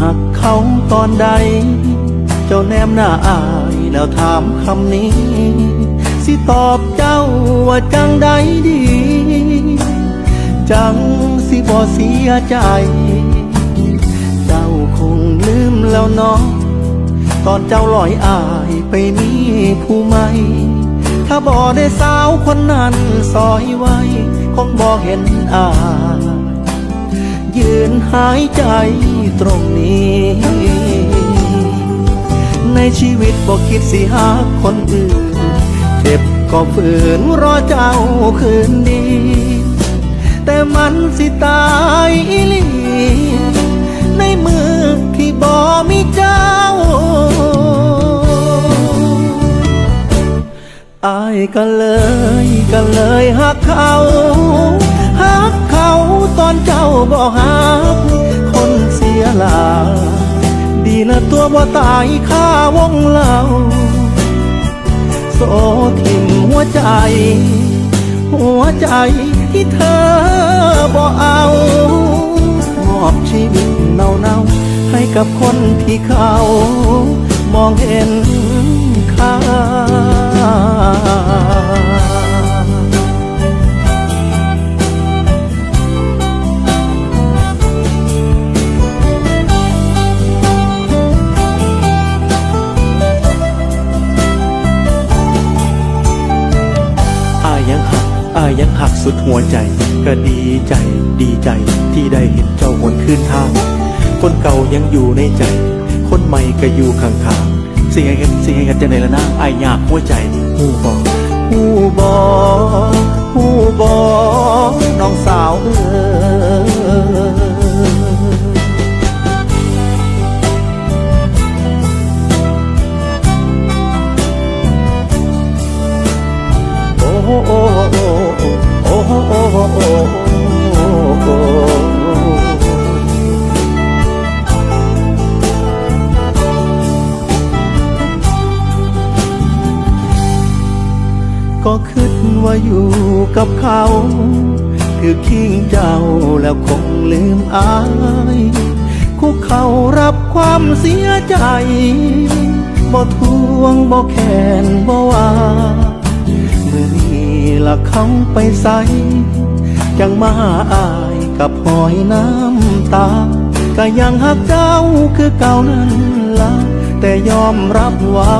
หักเขาตอนใด เจ้าแนมหน้าอายแล้วถามคำนี้ สิตอบเจ้าว่าจังใดดี จังสิบ่เสียใจ เจ้าคงลืมแล้วเนาะตอนเจ้าลอยอายไปมีผู้ใหม่ถ้าบ่ได้สาวคนนั้นซอยไว้ คงบ่เห็นอาย ยืนหายใจตรงนี้ ในชีวิตบอกคิดสิหาคนอื่น เจ็บก็ฝืนรอเจ้าคืนดี แต่มันสิตายอีลีในมือที่บ่มีเจ้าอายก็เลยก็เลยหักเขา ตอนเจ้าบ่หักคนเสียหลาดีนะตัวบ่ตายค่าวงเล่าโซทิมหัวใจ หัวใจที่เธอบ่เอามอบชีวิตเน่าๆให้กับคนที่เขามองเห็นค่า ยยังหักสุดหัวใจ ก็ดีใจดีใจที่ได้เห็นเจ้าหนคืนทางคนเก่ายังอยู่ในใจ คนใหม่ก็อยู่ข้างๆเสียงเงกันสิ่งไงกันจะไหนละนางอายอยากหัวใจหูบอกหูบอกหูบอกน้องสาวเออ อยู่กับเขา คือคิงเจ้าแล้วคงลืมอาย คุกเขารับความเสียใจ บ่ทวงบ่แค้นบ่ว่าเมื่อนี้ละเขาไปใสจังมาอายกับหอยน้ำตา ก็ยังหักเจ้าคือเก่านั้นละแต่ยอมรับว่า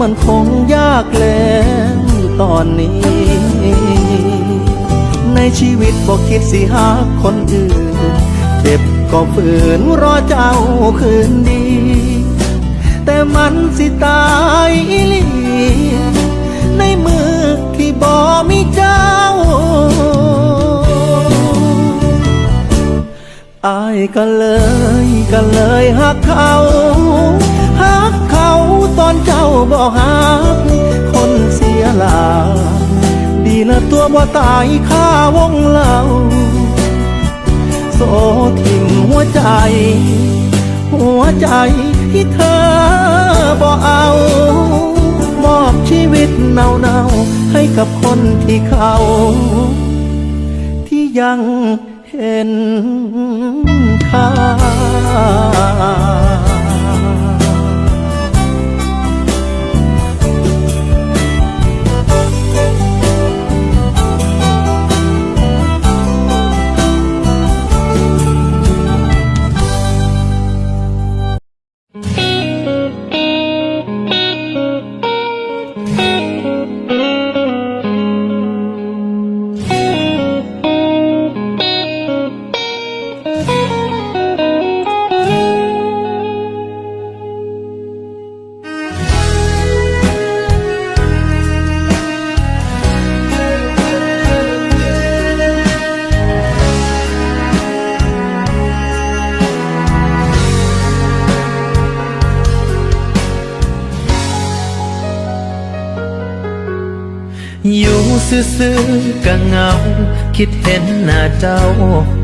มันคงยากแล้ว ตอนนี้ ในชีวิตบอกคิดสิหาคนอื่น เจ็บก็ฝืนรอเจ้าคืนดี แต่มันสิตายอีหลีในมือที่บ่มีเจ้าอายก็เลยก็เลยหักเขาหักเขาตอนเจ้าบ่หัก ตายค่าวงเล่าโซทิมหัวใจ หัวใจที่เธอบ่เอา มอบชีวิตเน่าให้กับคนที่เขา ที่ยังเห็นค่า อยู่ซื่อๆก็เหงา คิดเห็นหน้าเจ้า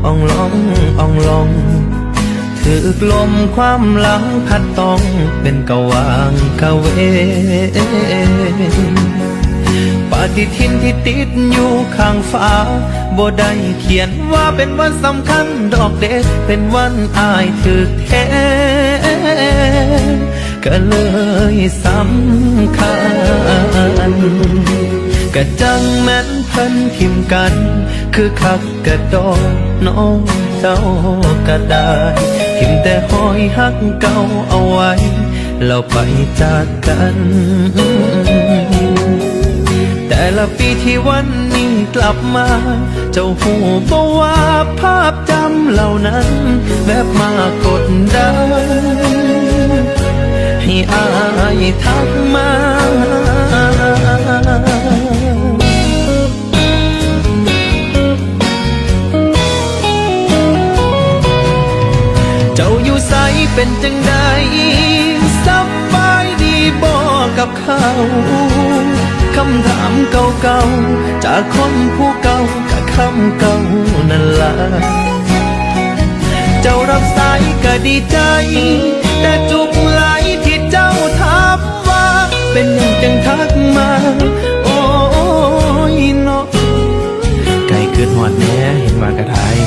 อ่องลองอ่องลองถือกลมความหลังพัดต้องเป็นกะวางกะเวปฏิทินที่ติดอยู่ข้างฟ้าบ่ได้เขียนว่าเป็นวันสำคัญดอกเด็กเป็นวันอายถึกแท้ก็เลยสำคัญ กะจังแม่นเพิ่นทิมกัน คือคักกะดอกน้องเจ้าก็ได้ทิมแต่หอยหักเก่าเอาไว้ เราไปจากกัน แต่ละปีที่วันนี้กลับมา เจ้าหูบว่าภาพจำเหล่านั้นแบบมากดดันให้อายทักมา อยู่ใสเป็นจังใดสบายดีบอกกับเขาคำถามเก่าๆจากคนผู้เก่ากับคำเก่านั่นละเจ้ารับสายก็ดีใจ แต่จุกไหลที่เจ้าถามว่า เป็นหยังจังทักมา โอ้ยนาะไก่เกิดหอดแน่เห็นว่ากระไทย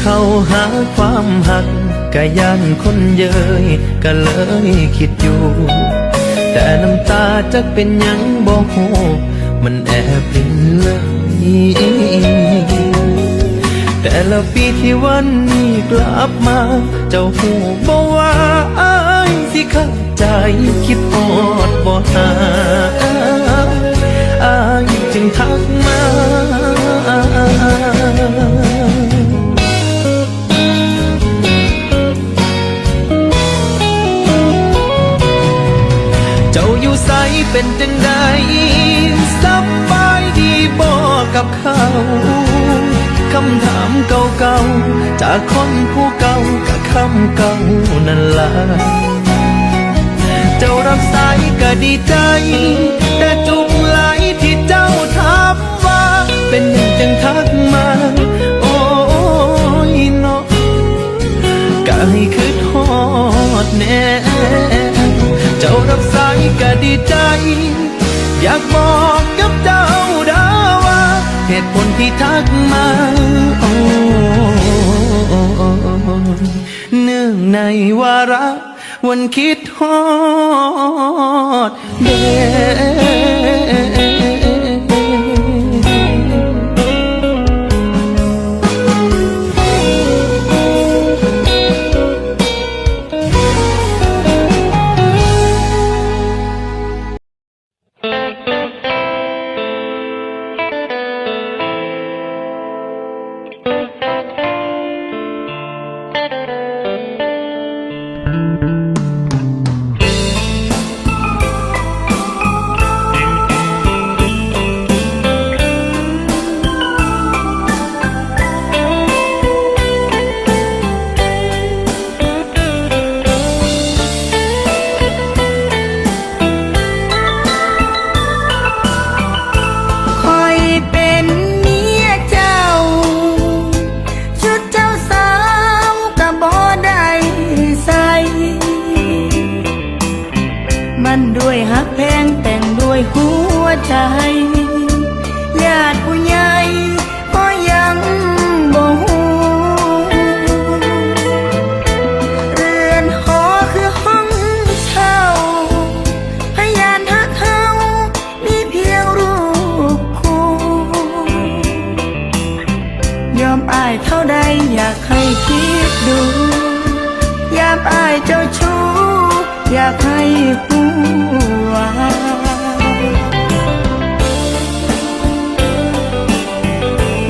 เข้าหาความหักกะยันคนเยยก็เลยคิดอยู่ แต่น้ำตาจักเป็นยังบ่ฮู้มันแอบรินเลยแต่ละปีที่วันนี้กลับมา เจ้าหูบอกว่าอายสิเข้าใจคิดอดบ่หาอายจึงทักมา เป็นจังใดสบายดีบอกกับเขาคำถามเก่าๆจากคนผู้เก่ากับคำเก่านั่นล่ะเจ้ารับสายก็ดีใจ แต่จุกไหลที่เจ้าถามว่า เป็นยังจังทักมาโอ้ยเนาะก็ให้คืดฮอดแน่ เจ้ารับสายก็ดีใจ อยากบอกกับเจ้าดาว่าเหตุผลที่ทักมาโอ้เนื่องในวาระ วันคิดฮอดเด้ เท่าใดอยากให้คิดดู ยามอายเจ้าชู้ อยากให้หัว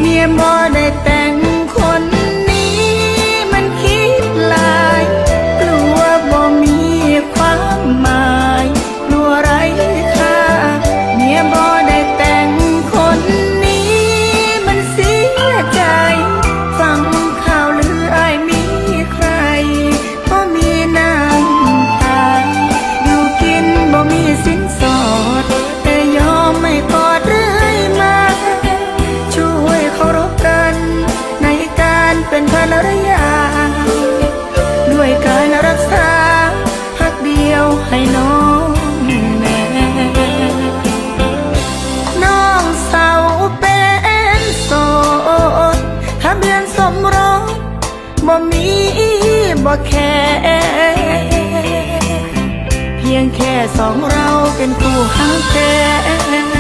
เมียบ่ได้แต่ สองเราเป็นคู่หักแท้